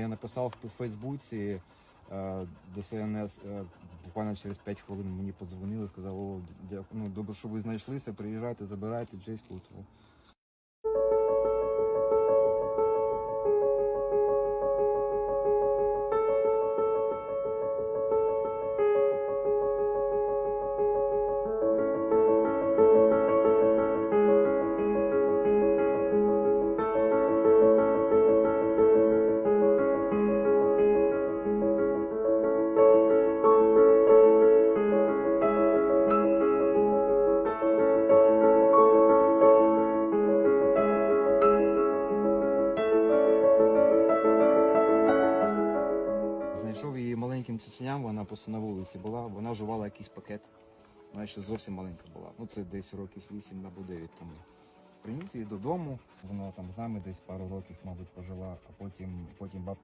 Я написав по Фейсбуці е, ДСНС е, буквально через 5 хвилин мені подзвонили, сказали, о, ну, добре, що ви знайшлися, приїжджайте, забирайте Джейську. Знайшов її маленьким цуценям, вона просто на вулиці була, вона жувала якийсь пакет. Вона ще зовсім маленька була. Ну це десь років 8 або 9 тому. Приніс її додому, вона там з нами десь пару років, мабуть, пожила, а потім, потім баб,